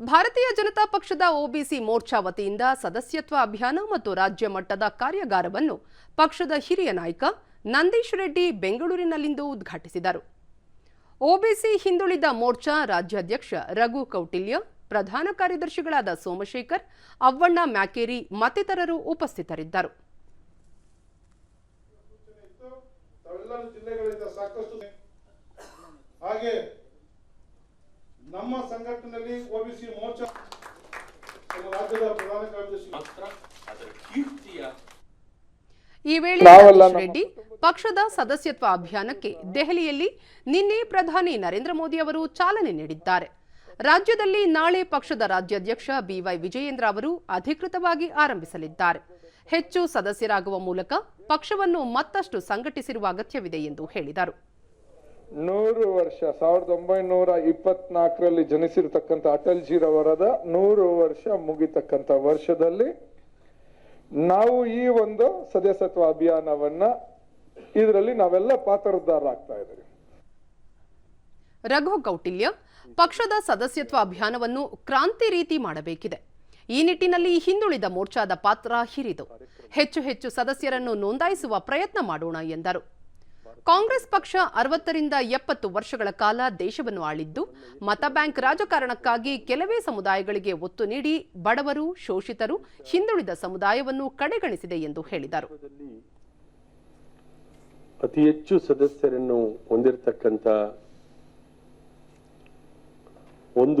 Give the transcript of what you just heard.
ಭಾರತೀಯ ಜನತಾ ಪಕ್ಷದ ಒಬಿಸಿ ಮೋರ್ಚಾ ವತಿಯಿಂದ ಸದಸ್ಯತ್ವ ಅಭಿಯಾನ ಮತ್ತು ರಾಜ್ಯ ಮಟ್ಟದ ಕಾರ್ಯಾಗಾರವನ್ನು ಪಕ್ಷದ ಹಿರಿಯ ನಾಯಕ ನಂದೀಶ್ ರೆಡ್ಡಿ ಬೆಂಗಳೂರಿನಲ್ಲಿಂದು ಉದ್ಘಾಟಿಸಿದರು. ಒಬಿಸಿ ಹಿಂದುಳಿದ ಮೋರ್ಚಾ ರಾಜ್ಯಾಧ್ಯಕ್ಷ ರಘು ಕೌಟಿಲ್ಯ, ಪ್ರಧಾನ ಕಾರ್ಯದರ್ಶಿಗಳಾದ ಸೋಮಶೇಖರ್, ಅವ್ವಣ್ಣ ಮ್ಯಾಕೇರಿ ಮತ್ತಿತರರು ಉಪಸ್ಥಿತರಿದ್ದರು. ಸಂಘಟನೆಯಲ್ಲಿ ಒಬಿಸಿ ಮೋರ್ಚಾ ರಾಜ್ಯದ ಪ್ರಧಾನ ಕಾರ್ಯದರ್ಶಿ. ಮಾತ್ರ ಅದರ ಕೀರ್ತಿಯ ಈ ವೇಳೆ ನಾವೆಲ್ಲ ರೆಡ್ಡಿ ಪಕ್ಷದ ಸದಸ್ಯತ್ವ ಅಭಿಯಾನಕ್ಕೆ ದೆಹಲಿಯಲ್ಲಿ ನಿನ್ನೆ ಪ್ರಧಾನಿ ನರೇಂದ್ರ ಮೋದಿ ಅವರು ಚಾಲನೆ ನೀಡಿದ್ದಾರೆ. ರಾಜ್ಯದಲ್ಲಿ ನಾಳೆ ಪಕ್ಷದ ರಾಜ್ಯಾಧ್ಯಕ್ಷ ಬಿವೈ ವಿಜಯೇಂದ್ರ ಅವರು ಅಧಿಕೃತವಾಗಿ ಆರಂಭಿಸಲಿದ್ದಾರೆ. ಹೆಚ್ಚು ಸದಸ್ಯರಾಗುವ ಮೂಲಕ ಪಕ್ಷವನ್ನು ಮತ್ತಷ್ಟು ಸಂಘಟಿಸಿರುವ ಅಗತ್ಯವಿದೆ ಎಂದು ಹೇಳಿದರು. ನೂರು ವರ್ಷ, ಸಾವಿರದ ಒಂಬೈನೂರ ಇಪ್ಪತ್ನಾಲ್ಕರಲ್ಲಿ ಜನಿಸಿರ್ತಕ್ಕಂಥ ಅಟಲ್ಜಿರವರದ ನೂರು ವರ್ಷ ಮುಗಿತಕ್ಕಂಥ ವರ್ಷದಲ್ಲಿ ನಾವು ಈ ಒಂದು ಸದಸ್ಯತ್ವ ಅಭಿಯಾನವನ್ನ ಇದರಲ್ಲಿ ನಾವೆಲ್ಲ ಪಾತ್ರದಾರರಾಗ್ತಾ ಇದ್ದೀವಿ. ರಘು ಕೌಟಿಲ್ಯ, ಪಕ್ಷದ ಸದಸ್ಯತ್ವ ಅಭಿಯಾನವನ್ನು ಕ್ರಾಂತಿ ರೀತಿ ಮಾಡಬೇಕಿದೆ. ಈ ನಿಟ್ಟಿನಲ್ಲಿ ಹಿಂದುಳಿದ ಮೋರ್ಚಾದ ಪಾತ್ರ ಹಿರಿದು. ಹೆಚ್ಚು ಹೆಚ್ಚು ಸದಸ್ಯರನ್ನು ನೋಂದಾಯಿಸುವ ಪ್ರಯತ್ನ ಮಾಡೋಣ ಎಂದರು. ಕಾಂಗ್ರೆಸ್ ಪಕ್ಷ ಅರವತ್ತರಿಂದ ಎಪ್ಪತ್ತು ವರ್ಷಗಳ ಕಾಲ ದೇಶವನ್ನು ಆಳಿದ್ದು, ಮತ ಬ್ಯಾಂಕ್ ರಾಜಕಾರಣಕ್ಕಾಗಿ ಕೆಲವೇ ಸಮುದಾಯಗಳಿಗೆ ಒತ್ತು ನೀಡಿ ಬಡವರು, ಶೋಷಿತರು, ಹಿಂದುಳಿದ ಸಮುದಾಯವನ್ನು ಕಡೆಗಣಿಸಿದೆ ಎಂದು ಹೇಳಿದರು. ಅತಿ ಹೆಚ್ಚು ಸದಸ್ಯರನ್ನು ಹೊಂದಿರತಕ್ಕಂಥ ಒಂದು